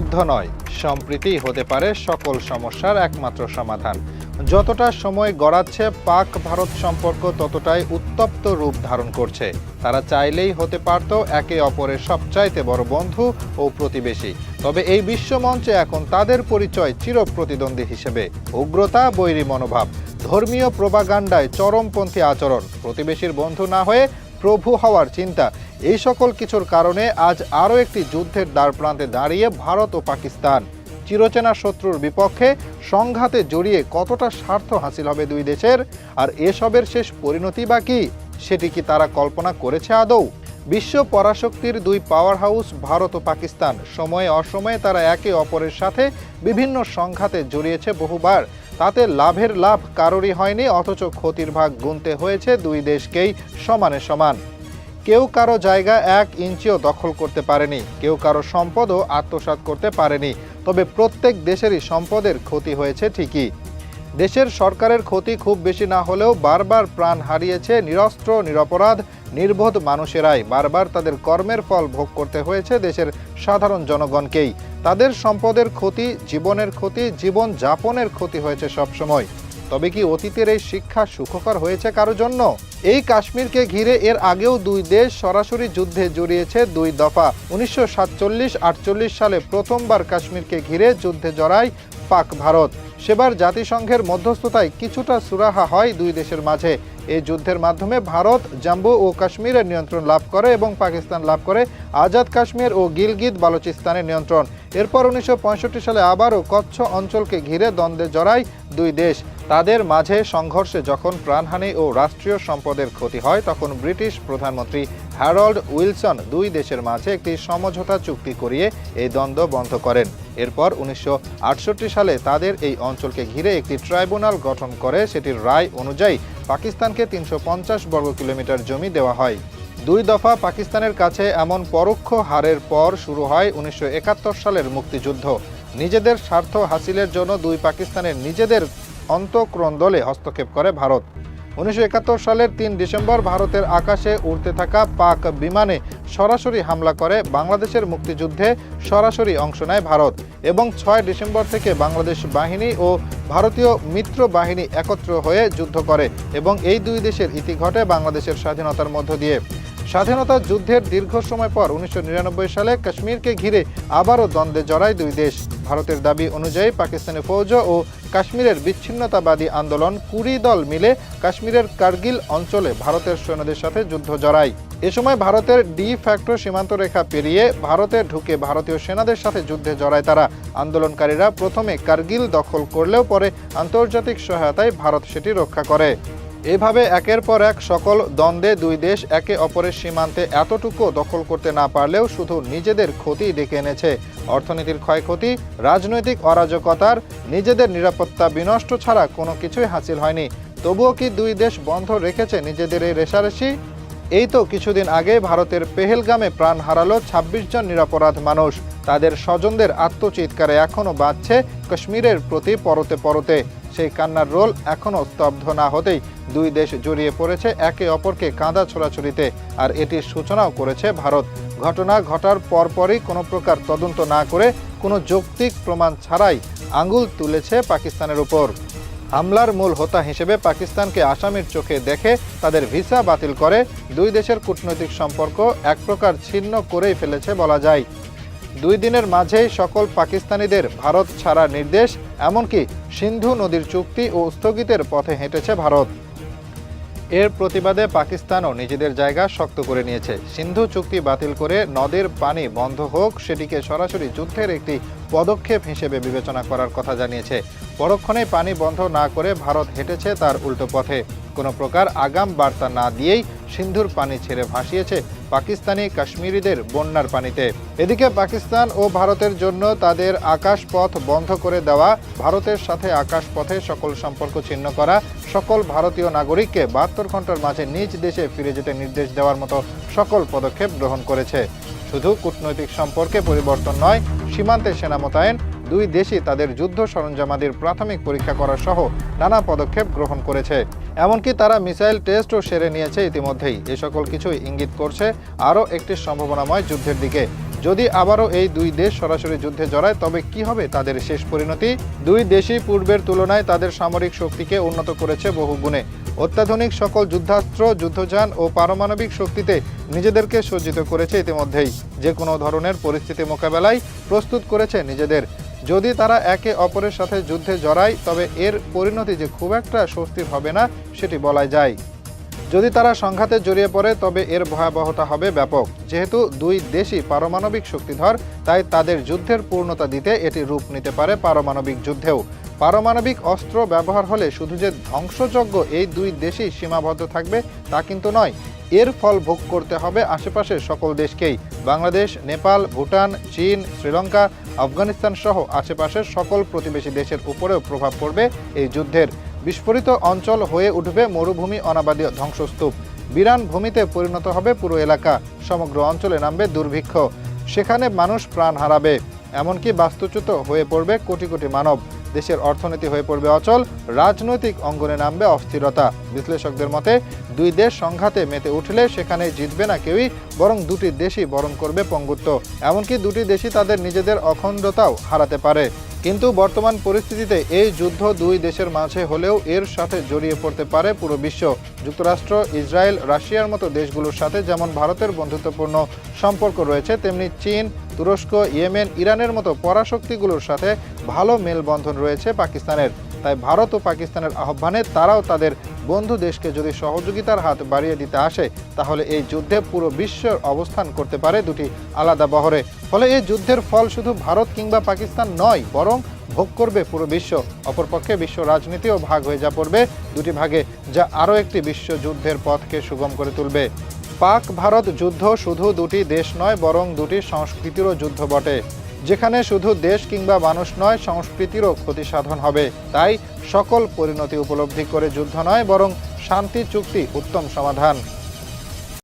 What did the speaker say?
যুদ্ধ নয়, সম্প্রীতি হতে পারে সকল সমস্যার একমাত্র সমাধান। যতটা সময় গড়াচ্ছে, পাক ভারত সম্পর্ক ততটাই উত্তপ্ত রূপ ধারণ করছে। তারা চাইলেই হতে পারত একে অপরের সবচাইতে বড় বন্ধু ও প্রতিবেশী। তবে এই বিশ্বমঞ্চে এখন তাদের পরিচয় চিরপ্রতিদ্বন্দ্বী হিসেবে। উগ্রতা, বৈরী মনোভাব, ধর্মীয় প্রবাগান্ডায় চরমপন্থী আচরণ, প্রতিবেশীর বন্ধু না হয়ে প্রভু হওয়ার চিন্তা। এই সকল কিছুর কারণে আজ আরও একটি যুদ্ধের দ্বারপ্রান্তে দাঁড়িয়ে ভারত ও পাকিস্তান চিরচেনা শত্রুর বিপক্ষে সংঘাতে জড়িয়ে কতটা স্বার্থ হাসিল হবে দুই দেশের? আর এসবের শেষ পরিণতি বা কি? সেটি কি তারা কল্পনা করেছে আদৌ? বিশ্ব পরাশক্তির দুই পাওয়ার হাউস ভারত ও পাকিস্তান। সময়ে অসময়ে তারা একে অপরের সাথে বিভিন্ন সংঘাতে জড়িয়েছে বহুবার। তাতে লাভের লাভ কারোরই হয়নি, অথচ ক্ষতির ভাগ গুনতে হয়েছে দুই দেশকেই সমানে সমান। কেউ কারও জায়গা এক ইঞ্চিও দখল করতে পারেনি, কেউ কারও সম্পদও আত্মসাৎ করতে পারেনি, তবে প্রত্যেক দেশেরই সম্পদের ক্ষতি হয়েছে ঠিকই। দেশের সরকারের ক্ষতি খুব বেশি না হলেও বারবার প্রাণ হারিয়েছে নিরস্ত্র, নিরপরাধ নির্বোধ মানুষেরাই বারবার তাদের কর্মের ফল ভোগ করতে হয়েছে দেশের সাধারণ জনগণকেই। তাদের সম্পদের ক্ষতি, জীবনের ক্ষতি, জীবন যাপনের ক্ষতি হয়েছে সবসময়। তবে কি অতীতের এই শিক্ষা সুখকর হয়েছে কারও জন্য? এই কাশ্মীরকে ঘিরে এর আগেও দুই দেশ সরাসরি যুদ্ধে জড়িয়েছে দুই দফা। উনিশশো সাতচল্লিশ, আটচল্লিশ সালে প্রথমবার কাশ্মীরকে ঘিরে যুদ্ধে জড়ায় পাক ভারত। সেবার জাতিসংঘের মধ্যস্থতায় কিছুটা সুরাহা হয় দুই দেশের মাঝে। এই যুদ্ধের মাধ্যমে ভারত, জাম্বু ও কাশ্মীরের নিয়ন্ত্রণ লাভ করে এবং পাকিস্তান লাভ করে আজাদ কাশ্মীর ও গিলগিত বালুচিস্তানের নিয়ন্ত্রণ। এরপর উনিশশো পঁয়ষট্টি সালে আবারও কচ্ছ অঞ্চলকে ঘিরে দ্বন্দ্বে জড়ায় দুই দেশ। তাদের মাঝে সংঘর্ষে যখন প্রাণহানি ও রাষ্ট্রীয় সম্পদের ক্ষতি হয়, তখন ব্রিটিশ প্রধানমন্ত্রী হ্যারল্ড উইলসন দুই দেশের মাঝে একটি সমঝোতা চুক্তি করিয়ে এই দ্বন্দ্ব বন্ধ করেন। এরপর উনিশশো আটষট্টি সালে তাদের এই অঞ্চলকে ঘিরে একটি ট্রাইব্যুনাল গঠন করে, সেটির রায় অনুযায়ী পাকিস্তানকে তিনশো পঞ্চাশ বর্গ কিলোমিটার জমি দেওয়া হয়। দুই দফা পাকিস্তানের কাছে এমন পরোক্ষ হারের পর শুরু হয় উনিশশো একাত্তর সালের মুক্তিযুদ্ধ। নিজেদের স্বার্থ হাসিলের জন্য দুই পাকিস্তানের নিজেদের অন্তঃক্রন্দলে হস্তক্ষেপ করে ভারত। উনিশশো একাত্তর সালের তিন ডিসেম্বর ভারতের আকাশে উড়তে থাকা পাক বিমানে সরাসরি হামলা করে বাংলাদেশের মুক্তিযুদ্ধে সরাসরি অংশ নেয় ভারত এবং ছয় ডিসেম্বর থেকে বাংলাদেশ বাহিনী ও ভারতীয় মিত্র বাহিনী একত্র হয়ে যুদ্ধ করে এবং এই দুই দেশের ইতি ঘটে বাংলাদেশের স্বাধীনতার মধ্য দিয়ে। স্বাধীনতা যুদ্ধের দীর্ঘ সময় পর উনিশশো নিরানব্বই সালে কাশ্মীরকে ঘিরে আবারও দ্বন্দ্বে জড়ায় দুই দেশ। ভারতের দাবি অনুযায়ী পাকিস্তানি ফৌজ ও কাশ্মীরের বিচ্ছিন্নতাবাদী আন্দোলন কুড়ি দল মিলে কাশ্মীরের কার্গিল অঞ্চলে ভারতের সৈন্যদের সাথে যুদ্ধ জড়ায়। এ সময় ভারতের ডি ফ্যাক্টর সীমান্ত রেখা পেরিয়ে ভারতে ঢুকে ভারতীয় সেনাদের সাথে যুদ্ধে জড়ায় তারা। আন্দোলনকারীরা প্রথমে কার্গিল দখল করলেও পরে আন্তর্জাতিক সহায়তায় ভারত সেটি রক্ষা করে। এভাবে একের পর এক সকল দ্বন্দ্বে দুই দেশ একে অপরের সীমান্তে এতটুকু দখল করতে না পারলেও শুধু নিজেদের ক্ষতি ডেকে এনেছে। অর্থনীতির ক্ষয়ক্ষতি, রাজনৈতিক অরাজকতার, নিজেদের নিরাপত্তা বিনষ্ট ছাড়া কোনো কিছুই হাসিল হয়নি। তবুও কি দুই দেশ বন্ধ রেখেছে নিজেদের এই রেশারেশি এই তো কিছুদিন আগে ভারতের পেহেলগামে প্রাণ হারালো ২৬ জন নিরাপরাধ মানুষ। তাদের স্বজনদের আত্মচিৎকারে এখনও বাঁচছে কাশ্মীরের প্রতি পরতে পরতে। সেই কান্নার রোল এখনও স্তব্ধ না হতেই দুই দেশ জড়িয়ে পড়েছে একে অপরকে কাঁদা ছোড়াছুড়িতে, আর এটির সূচনাও করেছে ভারত। ঘটনা ঘটার পরপরই কোনো প্রকার তদন্ত না করে কোনো যৌক্তিক প্রমাণ ছাড়াই আঙ্গুল তুলেছে পাকিস্তানের উপর। হামলার মূল হোতা হিসেবে পাকিস্তানকে আসামির চোখে দেখে তাদের ভিসা বাতিল করে। দুই দেশের কূটনৈতিক সম্পর্ক এক প্রকার ছিন্ন করেই ফেলেছে বলা যায়। দুই দিনের মাঝেই সকল পাকিস্তানিদের ভারত ছাড়া নির্দেশ, এমনকি সিন্ধু নদীর চুক্তি ও স্থগিতের পথে হেঁটেছে ভারত। এর প্রতিবাদে পাকিস্তানও নিজেদের জায়গা শক্ত করে নিয়েছে। সিন্ধু চুক্তি বাতিল করে নদের পানি বন্ধ হোক, সেটিকে সরাসরি যুদ্ধের একটি পদক্ষেপ হিসেবে বিবেচনা করার কথা জানিয়েছে। পরক্ষণে পানি বন্ধ না করে ভারত হেঁটেছে তার উল্টো পথে। কোনো প্রকার আগাম বার্তা না দিয়েই সিন্ধুর পানি ছেড়ে ভাসিয়েছে পাকিস্তানি কাশ্মীরিদের বন্যার পানিতে। এদিকে পাকিস্তান ও ভারতের জন্য তাদের আকাশপথ বন্ধ করে দেওয়া, ভারতের সাথে আকাশপথে সকল সম্পর্ক ছিন্ন করা, সকল ভারতীয় নাগরিককে বাহাত্তর ঘণ্টার মাঝে নিজ দেশে ফিরে যেতে নির্দেশ দেওয়ার মতো সকল পদক্ষেপ গ্রহণ করেছে। শুধু কূটনৈতিক সম্পর্কে পরিবর্তন নয়, সীমান্তে সেনা মোতায়েন দুই দেশই তাদের যুদ্ধ সরঞ্জামাদির প্রাথমিক পরীক্ষা করা সহ নানা পদক্ষেপ গ্রহণ করেছে। এমনকি তারা মিসাইল টেস্টও সেরে নিয়েছে ইতিমধ্যেই। এ সকল কিছুই ইঙ্গিত করছে আরও একটি সম্ভাবনাময় যুদ্ধের দিকে। যদি আবারও এই দুই দেশ সরাসরি যুদ্ধে জড়ায়, তবে কি হবে তাদের শেষ পরিণতি? দুই দেশই পূর্বের তুলনায় তাদের সামরিক শক্তিকে উন্নত করেছে বহু গুণে। অত্যাধুনিক সকল যুদ্ধাস্ত্র, যুদ্ধযান ও পারমাণবিক শক্তিতে নিজেদেরকে সজ্জিত করেছে ইতিমধ্যেই। যে কোনো ধরনের পরিস্থিতি মোকাবেলায় প্রস্তুত করেছে নিজেদের। যদি তারা একে অপরের সাথে যুদ্ধে জড়ায়, তবে এর পরিণতি যে খুব একটা স্বস্তির হবে না, সেটি বলা যায়। যদি তারা সংঘাতে জড়িয়ে পড়ে, তবে এর ভয়াবহতা হবে ব্যাপক। যেহেতু দুই দেশই পারমাণবিক শক্তিধর, তাই তাদের যুদ্ধের পূর্ণতা দিতে এটি রূপ নিতে পারে পারমাণবিক যুদ্ধেও। পারমাণবিক অস্ত্র ব্যবহার হলে শুধু যে ধ্বংসযজ্ঞ এই দুই দেশেই সীমাবদ্ধ থাকবে, তা কিন্তু নয়। এর ফল ভোগ করতে হবে আশেপাশের সকল দেশকেই। বাংলাদেশ, নেপাল, ভুটান, চীন, শ্রীলঙ্কা আফগানিস্তান সহ আশেপাশের সকল প্রতিবেশী দেশের উপরেও প্রভাব পড়বে এই যুদ্ধের। বিস্ফোরিত অঞ্চল হয়ে উঠবে মরুভূমি অনাবাদীয় ধ্বংসস্তূপ। বিরান ভূমিতে পরিণত হবে পুরো এলাকা। সমগ্র অঞ্চলে নামবে দুর্ভিক্ষ। সেখানে মানুষ প্রাণ হারাবে। এমনকি বাস্তুচ্যুত হয়ে পড়বে কোটি কোটি মানব। দেশের অর্থনীতি হয়ে পড়বে অচল, রাজনৈতিক অঙ্গনে নামবে অস্থিরতা। বিশ্লেষকদের মতে, দুই দেশ সংঘাতে মেতে উঠলে সেখানে জিতবে না কেউই, বরং দুটি দেশই বরণ করবে পঙ্গুত্ব। এমনকি দুটি দেশই তাদের নিজেদের অখণ্ডতাও হারাতে পারে। কিন্তু বর্তমান পরিস্থিতিতে এই যুদ্ধ দুই দেশের মাঝে হলেও এর সাথে জড়িয়ে পড়তে পারে পুরো বিশ্ব। যুক্তরাষ্ট্র, ইসরায়েল, রাশিয়ার মতো দেশগুলোর সাথে যেমন ভারতের বন্ধুত্বপূর্ণ সম্পর্ক রয়েছে, তেমনি চীন তুরস্ক, ইয়েমেন, ইরানের মতো পরাশক্তিগুলোর সাথে ভালো মেলবন্ধন রয়েছে পাকিস্তানের। তাই ভারত ও পাকিস্তানের আহ্বানে তারাও তাদের বন্ধু দেশকে যদি সহযোগিতার হাত বাড়িয়ে দিতে আসে, তাহলে এই যুদ্ধে পুরো বিশ্বের অবস্থান করতে পারে দুটি আলাদা বহরে। ফলে এই যুদ্ধের ফল শুধু ভারত কিংবা পাকিস্তান নয়, বরং ভোগ করবে পুরো বিশ্ব। অপরপক্ষে বিশ্ব রাজনীতিও ভাগ হয়ে যা পড়বে দুটি ভাগে, যা আরও একটি বিশ্বযুদ্ধের পথকে সুগম করে তুলবে। পাক ভারত যুদ্ধ শুধু দুটি দেশ নয়, বরং দুটি সংস্কৃতিরও যুদ্ধ বটে। যেখানে শুধু দেশ কিংবা মানুষ নয়, সংস্কৃতিরও ক্ষতি সাধন হবে। তাই সকল পরিণতি উপলব্ধি করে যুদ্ধ নয়, বরং শান্তি চুক্তি উত্তম সমাধান।